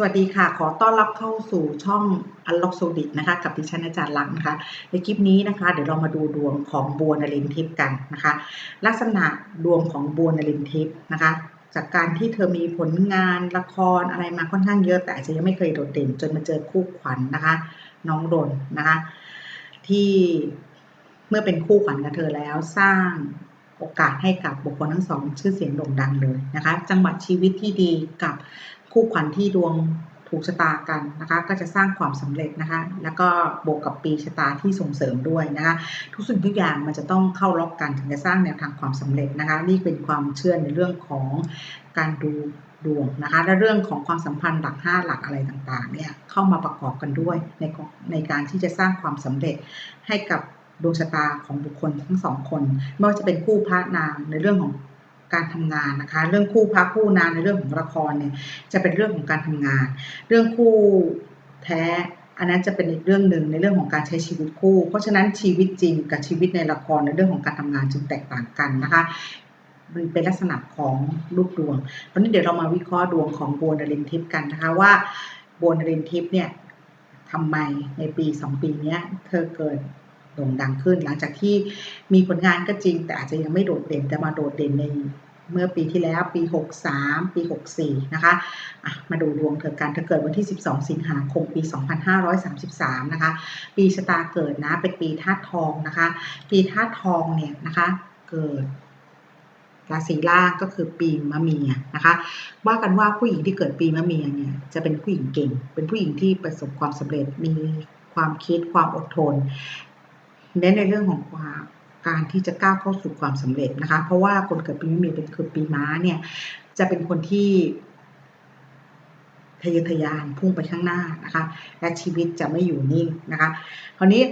สวัสดีค่ะ ขอต้อนรับเข้าสู่ช่อง Unlock s o d i t นะคะ กับดิฉันอาจารย์ลักษณ์นะคะ ในคลิปนี้นะคะ เดี๋ยวเรามาดูดวงของบัวนรินทิพย์กันนะคะ ลักษณะดวงของบัวนรินทิพย์นะคะ จากการที่เธอมีผลงานละครอะไรมาค่อนข้างเยอะ แต่อาจจะยังไม่เคยโดดเด่น จนมาเจอคู่ขวัญนนะคะ น้องรนนะคะ ที่เมื่อเป็นคู่ขวัญกับเธอแล้วสร้างโอกาสให้กับบุคคลทั้งสอง ชื่อเสียงโด่งดังเลยนะคะ จังหวะชีวิตที่ดีกับ คู่ขวัญที่ดวงถูกชะตากันนะคะก็จะสร้างความสำเร็จนะคะแล้วก็บวกกับปีชะตาที่ส่งเสริมด้วยนะคะทุกสิ่งทุกอย่างมันจะต้องเข้าล็อกกันถึงจะสร้างแนวทางความสำเร็จนะคะนี่เป็นความเชื่อในเรื่องของการดูดวงนะคะและเรื่องของความสัมพันธ์หลักห้าหลักอะไรต่างๆเนี่ยเข้ามาประกอบกันด้วยในในการที่จะสร้างความสำเร็จให้กับดวงชะตาของบุคคลทั้งสองคนไม่ว่าจะเป็นคู่พระนางในเรื่องของ การทำงานนะคะ เรื่องคู่พระคู่นางในเรื่องของละครเนี่ยจะเป็นเรื่องของการทำงาน เรื่องคู่แท้อันนั้นจะเป็นอีกเรื่องหนึ่งในเรื่องของการใช้ชีวิตคู่ เพราะฉะนั้นชีวิตจริงกับชีวิตในละครในเรื่องของการทำงานจึงแตกต่างกันนะคะมันเป็นลักษณะของลูกดวงวันนี้เดี๋ยวเรามาวิเคราะห์ดวงของบัวนรินทิพย์กันนะคะว่าบัวนรินทิพย์เนี่ยทำไมในปีสองปีนี้เธอเกิด โด่งดังขึ้น หลังจากที่มีผลงานก็จริง แต่อาจจะยังไม่โดดเด่นแต่มาโดดเด่นในเมื่อปีที่แล้วปี 63 ปี 64 นะคะะมาดูดวงเธอกันเธอเกิดวันที่ 12 สิงหาคมปี 2533 นะคะ ปีชะตาเกิดนะเป็นปีธาตุทองนะคะ ปีธาตุทองเนี่ยนะคะเกิดราศีล่างก็คือปีมะเมียนะคะ ว่ากันว่าผู้หญิงที่เกิดปีมะเมียเนี่ยจะเป็นผู้หญิงเก่ง เป็นผู้หญิงที่ประสบความสำเร็จมีความคิดความอดทน เน้นในเรื่องของความการที่จะก้าวเข้าสู่ความสำเร็จนะคะ เพราะว่าคนเกิดปีมะเมียเป็นคือปีม้าเนี่ยจะเป็นคนที่ทะเยอทะยานพุ่งไปข้างหน้านะคะ และชีวิตจะไม่อยู่นิ่งนะคะ คราวนี้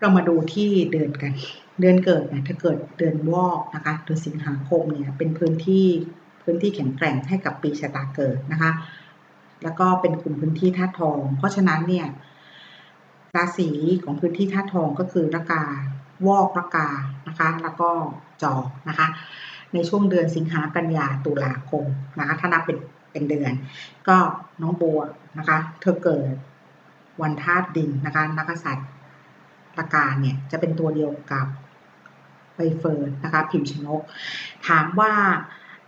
เรามาดูที่เดือนกัน เดือนเกิดเนี่ยถ้าเกิดเดือนวอกนะคะเดือนสิงหาคมเนี่ยเป็นพื้นที่พื้นที่แข็งแกร่งให้กับปีชะตาเกิดนะคะ แล้วก็เป็นกลุ่มพื้นที่ธาตุทอง เพราะฉะนั้นเนี่ย ราศีของพื้นที่ธาตุทองก็คือระกาวอกระกานะคะ แล้วก็จอกนะคะ ในช่วงเดือนสิงหากันยาตุลาคมนะคะถ้านับเป็นเป็นเดือน ก็น้องบัวนะคะ เธอเกิดวันธาตุดินนะคะนักษัตริย์ระกาเนี่ยจะเป็นตัวเดียวกับใบเฟิร์นนะคะ พิมพ์ชนก ถามว่า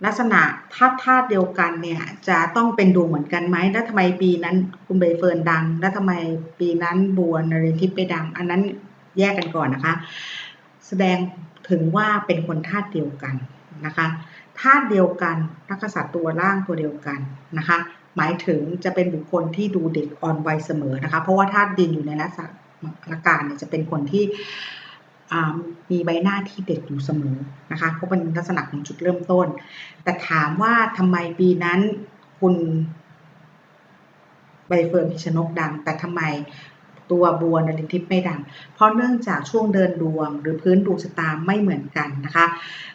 ลักษณะธาตุธาตุเดียวกันเนี่ยจะต้องเป็นดวงเหมือนกันไหมแล้วทำไมปีนั้นคุณใบเฟิร์นดัง แล้วทำไมปีนั้นบัวนรินทิพย์ไปดัง อันนั้นแยกกันก่อนนะคะ แสดงถึงว่าเป็นคนธาตุเดียวกันนะคะธาตุเดียวกันนักษัตริย์ตัวล่างตัวเดียวกันนะคะ หมายถึงจะเป็นบุคคลที่ดูเด็กอ่อนวัยเสมอนะคะ เพราะว่าธาตุดินอยู่ในลักษณะละการเนี่ยจะเป็นคนที่ มีใบหน้าที่เด็กอยู่เสมอนะคะเพราะเป็นลักษณะของจุดเริ่มต้น แต่ถามว่าทำไมปีนั้นคุณใบเฟิร์นพิชนกดัง แต่ทำไมตัวบัวนรินทิพย์ไม่ดัง เพราะเนื่องจากช่วงเดินดวง หรือพื้นดวงชะตาไม่เหมือนกันนะคะ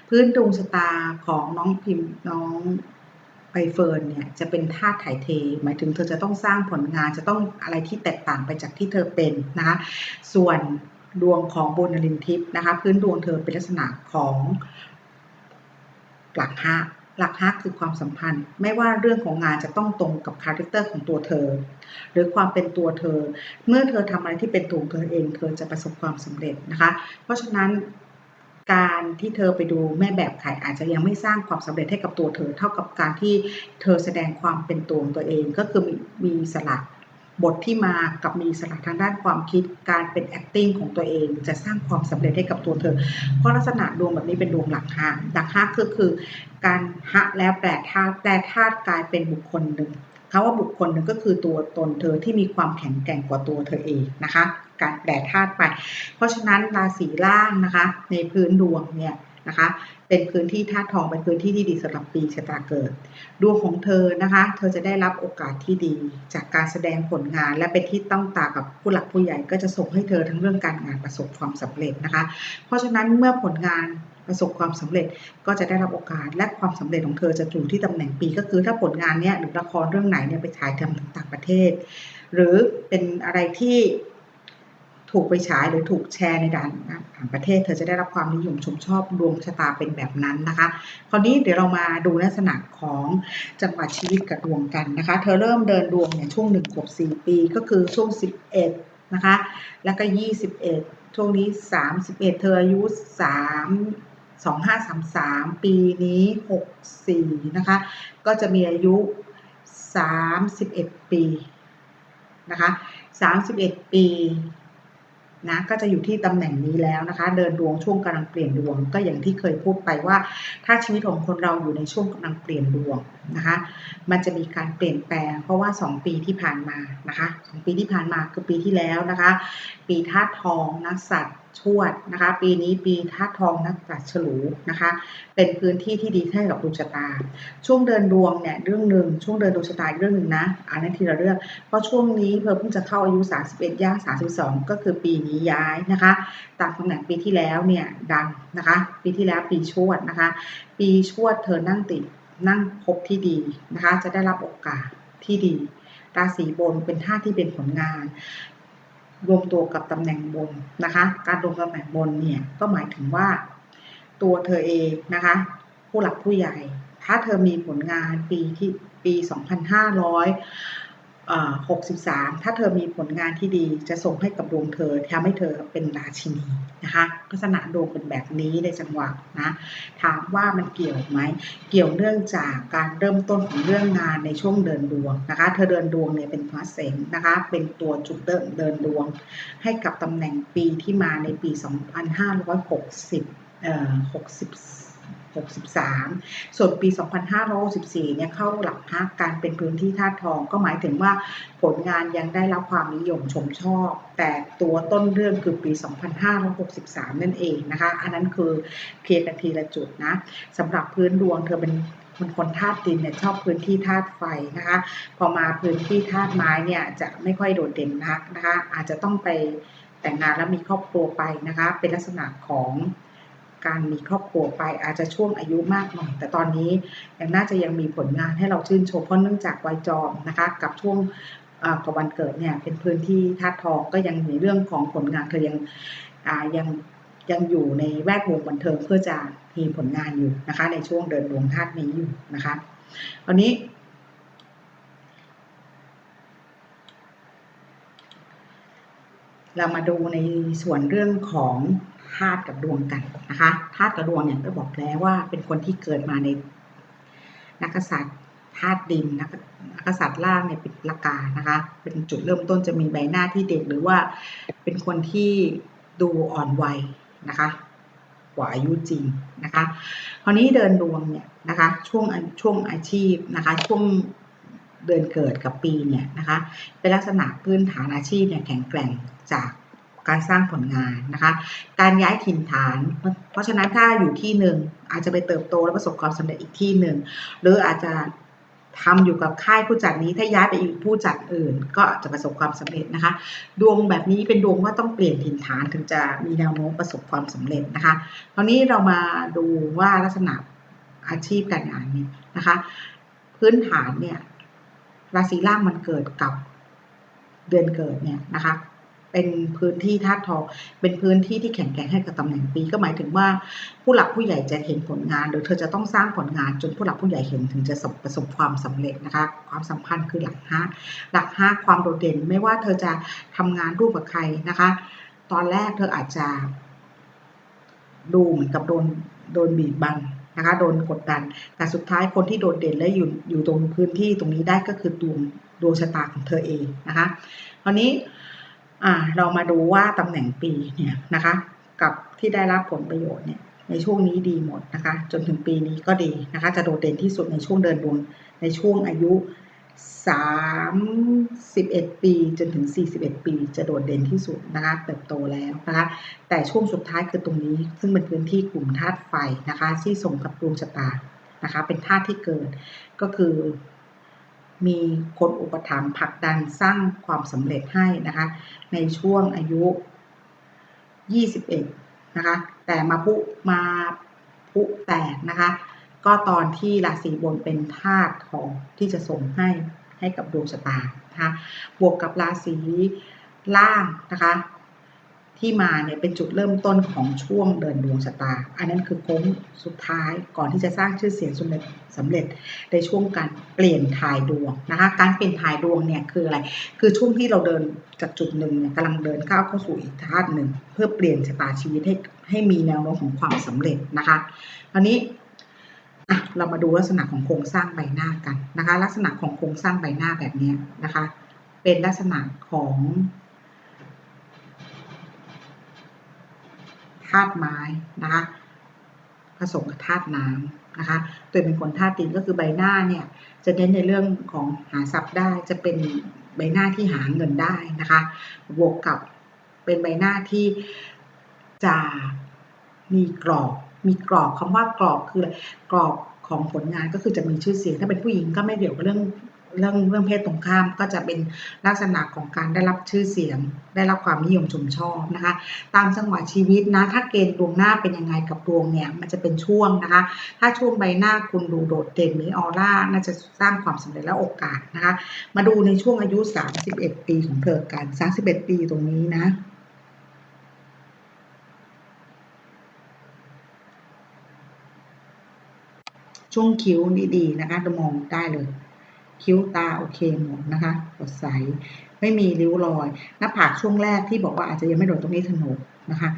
พื้นดวงชะตาของน้องพิมพ์น้องใบเฟิร์นเนี่ยจะเป็นธาตุถ่ายเท หมายถึงเธอจะต้องสร้างผลงานจะต้องอะไรที่แตกต่างไปจากที่เธอเป็นนะคะ ส่วน ดวงของบุญลินทิพย์นะคะ พื้นดวงเธอเป็นลักษณะของหลักฮะหลักฮักคือความสัมพันธ์ ไม่ว่าเรื่องของงานจะต้องตรงกับคาแรคเตอร์ของตัวเธอ หรือความเป็นตัวเธอ เมื่อเธอทำอะไรที่เป็นตัวเธอเอง เธอจะประสบความสำเร็จนะคะ เพราะฉะนั้นการที่เธอไปดูแม่แบบขายอาจจะยังไม่สร้างความสำเร็จให้กับตัวเธอ เท่ากับการที่เธอแสดงความเป็นตัวตัวเองก็คือมีมีสลัก บทที่มากับมีสลักทางด้านความคิดการเป็น acting ของตัวเองจะสร้างความสำเร็จให้กับตัวเธอ เพราะลักษณะดวงแบบนี้เป็นดวงหลักฮะหลักฮะคือคือ การฮะแล้วแปลธาตุแปลธาตุกลายเป็นบุคคลหนึ่งคาว่าบุคคลหนึ่งก็คือตัวตนเธอที่มีความแข็งแกร่งกว่าตัวเธอเองนะคะ การแปลธาตุไป เพราะฉะนั้นราศีล่างนะคะ ในพื้นดวงเนี่ย นะคะ เป็นพื้นที่ธาตุทองเป็นพื้นที่ที่ดีสำหรับปีชะตาเกิดดวงของเธอนะคะ เธอจะได้รับโอกาสที่ดี จากการแสดงผลงาน และเป็นที่ต้องตากับผู้หลักผู้ใหญ่ก็จะส่งให้เธอทั้งเรื่องการงานประสบความสำเร็จนะคะ เพราะฉะนั้นเมื่อผลงานประสบความสำเร็จก็จะได้รับโอกาสและความสำเร็จของเธอจะอยู่ที่ตำแหน่งปี ก็คือถ้าผลงานเนี้ยหรือละครเรื่องไหนเนี่ยไปฉายทำต่างประเทศ หรือเป็นอะไรที่ ถูกไปฉายหรือถูกแชร์ในด่านต่างประเทศ เธอจะได้รับความนิยมชมชอบดวงชะตาเป็นแบบนั้นนะคะ คราวนี้เดี๋ยวเรามาดูลักษณะของจังหวะชีวิตกับดวงกันนะคะ เธอเริ่มเดินดวงเนี่ยช่วง1ขวบ4 ปีก็คือช่วง 11 นะคะ แล้วก็ 21 ช่วงนี้ 31 เธออายุ 3 2533 ปีนี้ 64 นะคะ ก็จะมีอายุ 31 ปีนะคะ 31 ปี นะก็จะอยู่ที่ตำแหน่งนี้แล้วนะคะ เดินดวงช่วงกำลังเปลี่ยนดวง ก็อย่างที่เคยพูดไปว่า ถ้าชีวิตของคนเราอยู่ในช่วงกำลังเปลี่ยนดวงนะคะ มันจะมีการเปลี่ยนแปลง เพราะว่า 2 ปีที่ผ่านมานะคะสปีที่ผ่านมาคือปีที่แล้วนะคะ ปีธาตุทองนักสัตว์ ชวดนะคะ ปีนี้ปีธาตุทองนักสัตว์ฉลูนะคะ เป็นพื้นที่ที่ดีให้กับดวงชะตา ช่วงเดินดวงเนี่ยเรื่องหนึ่งช่วงเดินดวงชะตาเรื่องหนึ่งนะอันนั้นทีละเรื่องเพราะช่วงนี้เพิ่เพิ่งจะเข้าอายุ 31ย่าง32 ก็คือปีนี้ย้ายนะคะตามตำแหน่งปีที่แล้วเนี่ยดังนะคะ ปีที่แล้วปีชวดนะคะ ปีชวดเธอนั่งติดนั่งพบที่ดีนะคะ จะได้รับโอกาสที่ดีราศีบนเป็นท่าที่เป็นผลงาน รวมตัวกับตำแหน่งบนนะคะ การรวมตำแหน่งบนเนี่ยก็หมายถึงว่า ตัวเธอเองนะคะ ผู้หลักผู้ใหญ่ ถ้าเธอมีผลงานปีที่ปี 2500 63 ถ้าเธอมีผลงานที่ดีจะส่งให้กับดวงเธอทำให้เธอเป็นราชินีนะคะลักษณะดวงเป็นแบบนี้ในจังหวะนะถามว่ามันเกี่ยวไหมเกี่ยวเนื่องจากการเริ่มต้นของเรื่องงานในช่วงเดินดวงนะคะเธอเดินดวงเนี่ยเป็นพระเสงนะคะเป็นตัวจุดเดินเดินดวง ให้กับตำแหน่งปีที่มาในปี 2560เอ่อ60 63 ส่วนปี 2564 เนี่ยเข้าหลักฮักการเป็นพื้นที่ธาตุทอง ก็หมายถึงว่าผลงานยังได้รับความนิยมชมชอบ แต่ตัวต้นเรื่องคือปี 2563 นั่นเองนะคะ อันนั้นคือเคลียร์กันทีละจุดนะสำหรับพื้นดวงเธอเป็นมันคนธาตุดินเนี่ยชอบพื้นที่ธาตุไฟนะคะ พอมาพื้นที่ธาตุไม้เนี่ยจะไม่ค่อยโดดเด่นนักนะคะ อาจจะต้องไปแต่งงานแล้วมีครอบครัวไปนะคะ เป็นลักษณะของ การมีครอบครัวไปอาจจะช่วงอายุมากหน่อย แต่ตอนนี้ยังน่าจะยังมีผลงานให้เราชื่นชมเพราะเนื่องจากวัยจอมนะคะกับช่วงกับวันเกิดเนี่ยเป็นพื้นที่ธาตุทองก็ยังมีเรื่องของผลงานเธอยังยังยังอยู่ในแวดวงบันเทิงเพื่อจะมีผลงานอยู่นะคะ ในช่วงเดินดวงธาตุนี้อยู่นะคะตอนนี้เรามาดูในส่วนเรื่องของ ธาตุกับดวงกันนะคะธาตุกับดวงเนี่ยก็บอกแล้วว่าเป็นคนที่เกิดมาในนักษัตริย์ธาตุดินนักนักษัตริย์ล่างเนี่ยเป็นปกานะคะ เป็นจุดเริ่มต้นจะมีใบหน้าที่เด็กหรือว่าเป็นคนที่ดูอ่อนวัยนะคะกว่าอายุจริงนะคะ คราวนี้เดินดวงเนี่ยนะคะช่วงช่วงอาชีพนะคะช่วงเดือนเกิดกับปีเนี่ยนะคะเป็นลักษณะพื้นฐานอาชีพเนี่ยแข็งแกร่งจาก การสร้างผลงานนะคะ การย้ายถิ่นฐาน เพราะฉะนั้นถ้าอยู่ที่หนึ่งอาจจะไปเติบโตและประสบความสำเร็จอีกที่หนึ่งหรืออาจจะทำอยู่กับค่ายผู้จัดนี้ถ้าย้ายไปอีกผู้จัดอื่น ก็จะประสบความสำเร็จนะคะ ดวงแบบนี้เป็นดวงว่าต้องเปลี่ยนถิ่นฐานถึงจะมีแนวโน้มประสบความสำเร็จนะคะตอนนี้เรามาดูว่าลักษณะอาชีพการงานนี้นะคะ พื้นฐานเนี่ยราศีล่างมันเกิดกับเดือนเกิดเนี่ยนะคะ เป็นพื้นที่ธาตุทอง เป็นพื้นที่ที่แข็งแกร่งให้กับตำแหน่งปี ก็หมายถึงว่าผู้หลักผู้ใหญ่จะเห็นผลงานหรือเธอจะต้องสร้างผลงานจนผู้หลักผู้ใหญ่เห็นถึงจะประสบความสำเร็จนะคะ ความสัมพันธ์คือหลักห้าหลักห้าความโดดเด่นไม่ว่าเธอจะทำงานร่วมกับใครนะคะ ตอนแรกเธออาจจะ ดูเหมือนกับโดนโดนบีบบังนะคะโดนกดดัน แต่สุดท้ายคนที่โดดเด่นและอยู่อยู่ตรงพื้นที่ตรงนี้ได้ก็คือดวงดวงชะตาของเธอเองนะคะตอน เรามาดูว่าตำแหน่งปีเนี่ยนะคะ กับที่ได้รับผลประโยชน์เนี่ยในช่วงนี้ดีหมดนะคะ จนถึงปีนี้ก็ดีนะคะ จะโดดเด่นที่สุดในช่วงเดินดวงในช่วงอายุ 31 ปีจนถึง 41 ปี จะโดดเด่นที่สุดนะคะเติบโตแล้วนะคะ แต่ช่วงสุดท้ายคือตรงนี้ ซึ่งเป็นพื้นที่กลุ่มธาตุไฟนะคะ ที่ส่งกับดวงชะตานะคะ เป็นธาตุที่เกิดก็คือ มีคนอุปถัมภ์ผลักดันสร้างความสำเร็จให้นะคะ ในช่วงอายุ 21 นะคะ แต่มาพุมาพุแตกนะคะ ก็ตอนที่ราศีบนเป็นธาตุของที่จะส่งให้ให้กับดวงชะตานะคะ บวกกับราศีล่างนะคะ ที่มาเนี่ยเป็นจุดเริ่มต้นของช่วงเดินดวงชะตา อันนั้นคือโค้งสุดท้ายก่อนที่จะสร้างชื่อเสียงสำเร็จสำเร็จในช่วงการเปลี่ยนถ่ายดวงนะคะ การเปลี่ยนถ่ายดวงเนี่ยคืออะไร คือช่วงที่เราเดินจากจุดหนึ่งเนี่ยกำลังเดินเข้าเข้าสู่อีกธาตุหนึ่ง เพื่อเปลี่ยนชะตาชีวิตให้ให้มีแนวโน้มของความสำเร็จนะคะอันนี้อะเรามาดูลักษณะของโครงสร้างใบหน้ากันนะคะ ลักษณะของโครงสร้างใบหน้าแบบนี้นะคะ เป็นลักษณะของ ธาตุไม้นะคะผสมกับธาตุน้ำนะคะ ตัวเป็นคนธาตุดินก็คือใบหน้าเนี่ยจะเน้นในเรื่องของหาทรัพย์ได้จะเป็นใบหน้าที่หาเงินได้นะคะ บวกกับเป็นใบหน้าที่จะมีกรอบ มีกรอบคำว่ากรอบคือกรอบของผลงานก็คือจะมีชื่อเสียง ถ้าเป็นผู้หญิงก็ไม่เกี่ยวกับเรื่อง เรื่องเรื่องเพศตรงข้ามก็จะเป็นลักษณะของการได้รับชื่อเสียง ได้รับความนิยมชมชอบนะคะ ตามจังหวะชีวิตนะ ถ้าเกณฑ์ดวงหน้าเป็นยังไงกับดวงเนี่ยมันจะเป็นช่วงนะคะ ถ้าช่วงใบหน้าคุณดูโดดเด่นมีออร่าน่าจะสร้างความสำเร็จและโอกาสนะคะ มาดูในช่วงอายุ 31 ปีของเธอกัน31 ปีตรงนี้นะช่วงคิ้วดีๆนะคะจะมองได้เลย คิ้วตาโอเคหมดนะคะสดใส ไม่มีริ้วรอย หน้าผากช่วงแรกที่บอกว่าอาจจะยังไม่โดดตรงนี้ถนกนะคะ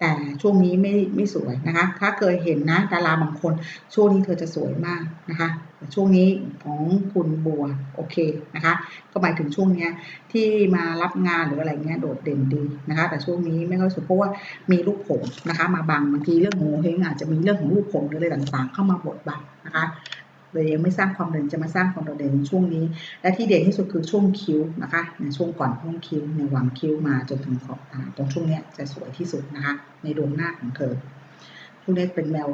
แต่ช่วงนี้ไม่ไม่สวยนะคะ ถ้าเคยเห็นนะดาราบางคน ช่วงนี้เธอจะสวยมากนะคะแต่ช่วงนี้ของคุณบัวโอเคนะคะ ก็หมายถึงช่วงนี้ที่มารับงานหรืออะไรเงี้ยโดดเด่นดีนะคะ แต่ช่วงนี้ไม่ค่อยสวยเพราะว่ามีลูกผมนะคะ มาบังบางทีเรื่องโงเฮงอาจจะมีเรื่องของลูกผมหรืออะไรต่างๆ เข้ามาบดบังนะคะ เลยยังไม่สร้างความเด่นจะมาสร้างความโดดเด่นในช่วงนี้ และที่เด่นที่สุดคือช่วงคิ้วนะคะในช่วงก่อนช่วงคิ้วในหว่างคิ้วมาจนถึงขอบตาตรงช่วงนี้จะสวยที่สุดนะคะ ในดวงหน้าของเธอช่วงนี้เป็นแนว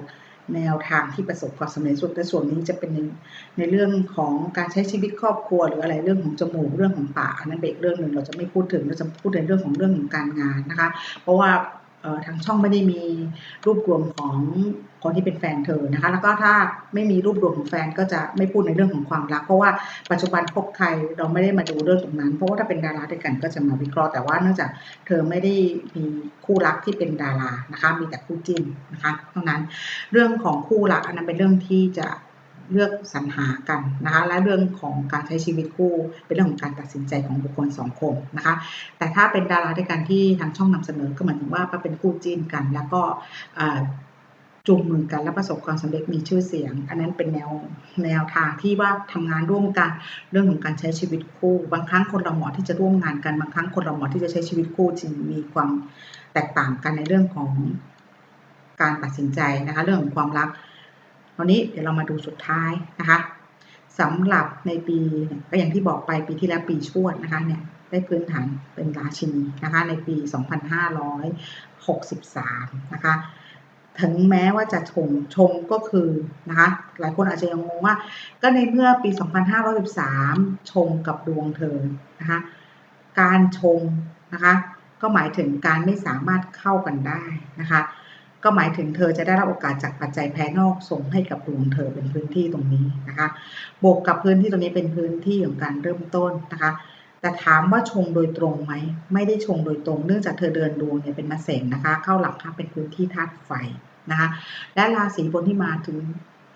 แนวทางที่ประสบความสำเร็จส่วนแต่ส่วนนี้จะเป็นในในเรื่องของการใช้ชีวิตครอบครัว หรืออะไรเรื่องของจมูกเรื่องของปากอันนั้นเบรกเรื่องหนึ่งเราจะไม่พูดถึงเราจะพูดในเรื่องของเรื่องของการงานนะคะ เพราะว่าทางช่องไม่ได้มีรูปรวมของ คนที่เป็นแฟนเธอนะคะ แล้วก็ถ้าไม่มีรูปรวมของแฟนก็จะไม่พูดในเรื่องของความรัก เพราะว่าปัจจุบันพบใครเราไม่ได้มาดูเรื่องตรงนั้น เพราะว่าถ้าเป็นดาราด้วยกันก็จะมาวิเคราะห์แต่ว่าเนื่องจากเธอไม่ได้มีคู่รักที่เป็นดารานะคะ มีแต่คู่จิ้นนะคะเท่านั้นเรื่องของคู่รักอันนั้นเป็นเรื่องที่จะเลือกสรรหากันนะคะ และเรื่องของการใช้ชีวิตคู่เป็นเรื่องของการตัดสินใจของบุคคลสองคนนะคะ แต่ถ้าเป็นดาราด้วยกันที่ทางช่องนำเสนอก็เหมายถึงว่าเป็นคู่จิ้นกัน แล้วก็ จูงมือกันและประสบความสำเร็จมีชื่อเสียง อันนั้นเป็นแนวแนวทางที่ว่าทำงานร่วมกันเรื่องของการใช้ชีวิตคู่ บางครั้งคนเราเหมาะที่จะร่วมงานกันบางครั้งคนเราเหมาะที่จะใช้ชีวิตคู่จึงมีความแตกต่างกันในเรื่องของการตัดสินใจนะคะเรื่องของความรักตอนนี้เดี๋ยวเรามาดูสุดท้ายนะคะสำหรับในปีก็อย่างที่บอกไปปีที่แล้วปีชวดนะคะเนี่ยได้พื้นฐานเป็นราชินีนะคะในปี 2563 นะคะ ถึงแม้ว่าจะชงชงก็คือนะคะหลายคนอาจจะยังงงว่า ก็ในเมื่อปี 2513 ชงกับดวงเธอนะคะการชงนะคะก็หมายถึงการไม่สามารถเข้ากันได้นะคะก็หมายถึงเธอจะได้รับโอกาสจากปัจจัยภายนอกส่งให้กับดวงเธอเป็นพื้นที่ตรงนี้นะคะ บวกกับพื้นที่ตรงนี้เป็นพื้นที่ของการเริ่มต้นนะคะ แต่ถามว่าชงโดยตรงไหม ไม่ได้ชงโดยตรง เนื่องจากเธอเดินดวงเนี่ยเป็นมาเสงนะคะ เข้าหลักค่ะเป็นพื้นที่ธาตุไฟนะคะ และราศีบนที่มาถึง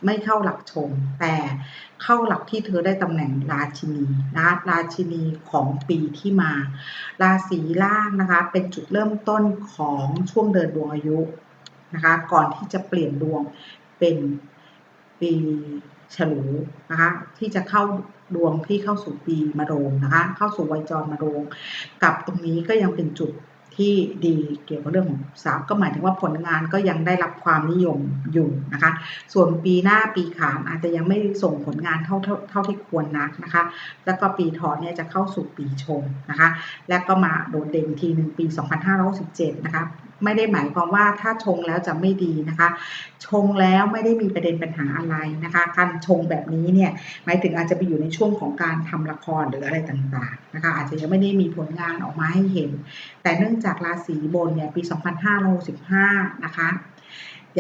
ไม่เข้าหลักชง แต่เข้าหลักที่เธอได้ตำแหน่งราชินีนะราชินีของปีที่มา ราศีล่างนะคะ เป็นจุดเริ่มต้นของช่วงเดินดวงอายุนะคะ ก่อนที่จะเปลี่ยนดวงเป็นปี ฉลูนะคะที่จะเข้าดวงที่เข้าสู่ปีมะโรงนะคะเข้าสู่วัยจรมะโรง กับตรงนี้ก็ยังเป็นจุดที่ดีเกี่ยวกับเรื่องของทรัพย์ก็หมายถึงว่าผลงานก็ยังได้รับความนิยมอยู่นะคะ ส่วนปีหน้าปีขานอาจจะยังไม่ส่งผลงานเท่าเท่าเท่าที่ควรนักนะคะ แล้วก็ปีถอเนี่ยจะเข้าสู่ปีชงนะคะ และก็มาโดดเด่นทีหนึ่งปี 2517นะคะ ไม่ได้หมายความว่าถ้าชงแล้วจะไม่ดีนะคะ ชงแล้วไม่ได้มีประเด็นปัญหาอะไรนะคะ การชงแบบนี้เนี่ยหมายถึงอาจจะไปอยู่ในช่วงของการทำละครหรืออะไรต่างๆนะคะอาจจะยังไม่ได้มีผลงานออกมาให้เห็น แต่เนื่องจากราศีบนเนี่ยปี 2565 นะคะ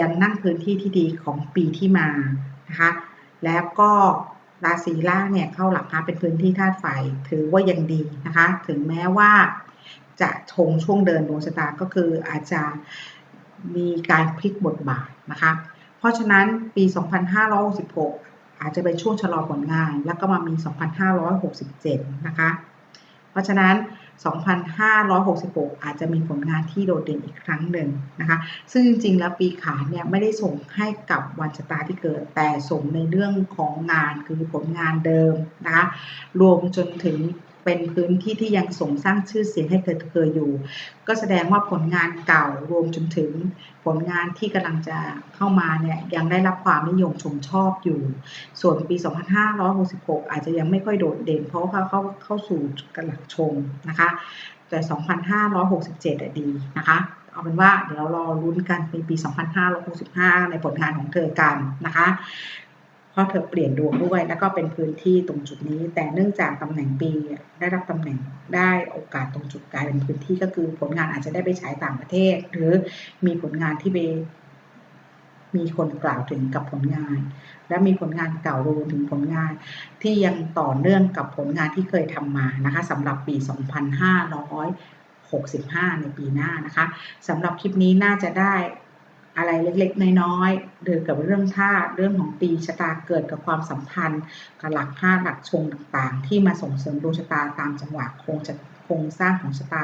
ยังนั่งพื้นที่ที่ดีของปีที่มานะคะแล้วก็ราศีล่างเนี่ยเข้าหลักคะเป็นพื้นที่ธาตุไฟถือว่ายังดีนะคะ ถึงแม้ว่า จะชงช่วงเดินดวงชะตาก็คืออาจจะมีการพลิกบทบาทนะคะ เพราะฉะนั้นปี 2566 อาจจะเป็นช่วงชะลอผลงาน แล้วก็มามี 2567 นะคะ เพราะฉะนั้น 2566 อาจจะมีผลงานที่โดดเด่นอีกครั้งหนึ่งนะคะ ซึ่งจริงๆ แล้วปีขานเนี่ยไม่ได้ส่งให้กับวันชะตาที่เกิด แต่ส่งในเรื่องของงานคือผลงานเดิมนะคะ รวมจนถึง เป็นพื้นที่ที่ยังส่งสร้างชื่อเสียงให้เกิดเคยอยู่ ก็แสดงว่าผลงานเก่ารวมจนถึงผลงานที่กำลังจะเข้ามาเนี่ยยังได้รับความนิยมชมชอบอยู่ ส่วนปี 2566 อาจจะยังไม่ค่อยโดดเด่นเพราะว่าเขาเข้าเข้าสู่กำลังชงนะคะ แต่ 2567อะดีนะคะเอาเป็นว่าเดี๋ยวเรารอลุ้นกันในปี 2565 ในผลงานของเธอกันนะคะ ราะเธอเปลี่ยนดวงด้วย แล้วก็เป็นพื้นที่ตรงจุดนี้ แต่เนื่องจากตำแหน่งปีได้รับตำแหน่งได้โอกาสตรงจุดกลายเป็นพื้นที่ก็คือผลงานอาจจะได้ไปฉายต่างประเทศ หรือมีผลงานที่ไปมีคนกล่าวถึงกับผลงาน และมีผลงานเก่ารวมถึงผลงาน ที่ยังต่อเนื่องกับผลงานที่เคยทำมานะคะสำหรับปี 2565 ในปีหน้านะคะสำหรับคลิปนี้น่าจะได้ อะไรเล็กๆ น้อยๆเดินกับเรื่องท่าเรื่องของปีชะตาเกิดกับความสัมพันธ์กับหลักห้าหลักชงต่างๆ ที่มาส่งเสริมดวงชะตาตามจังหวะโครงจะโครงสร้างของชะตา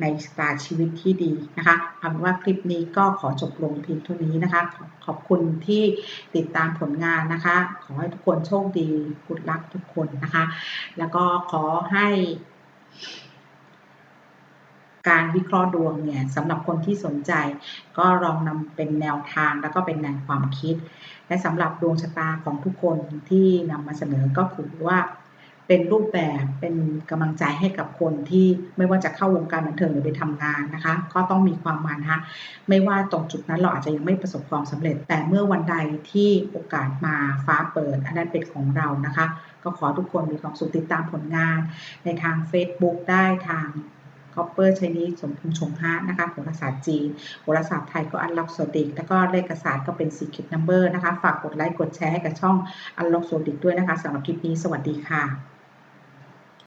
ในชะตาชีวิตที่ดีนะคะเอาเป็นว่าคลิปนี้ก็ขอจบลงเพียงเท่านี้นะคะ ขอบคุณที่ติดตามผลงานนะคะ ขอให้ทุกคนโชคดีกุดลักทุกคนนะคะ แล้วก็ขอให้ การวิเคราะห์ดวงเนี่ยสำหรับคนที่สนใจ ก็ลองนำเป็นแนวทางแล้วก็เป็นแนวความคิด และสำหรับดวงชะตาของทุกคนที่นำมาเสนอก็คือว่าเป็นรูปแบบเป็นกำลังใจให้กับคนที่ไม่ว่าจะเข้าวงการบันเทิงหรือไปทำงานนะคะ ก็ต้องมีความมันะไม่ว่าตรงจุดนั้นเราอาจจะยังไม่ประสบความสำเร็จ แต่เมื่อวันใดที่โอกาสมาฟ้าเปิด อันนั้นเป็นของเรานะคะ ก็ขอทุกคนมีความสุขติดตามผลงาน ในทาง Facebook ได้ทาง c o p p e r Chinese สมพงษ์ชงฮะนะคะโหราศาสตร์จีนโหราศาสตร์ไทยก็อันล็อกโซดิกแล้วก็เลขศาสตร์ก็เป็น Secret Number นะคะ ฝากกดไลค์กดแชร์ให้กับช่องอันล็อกโซดิกด้วยนะคะสำหรับคลิปนี้สวัสดีค่ะ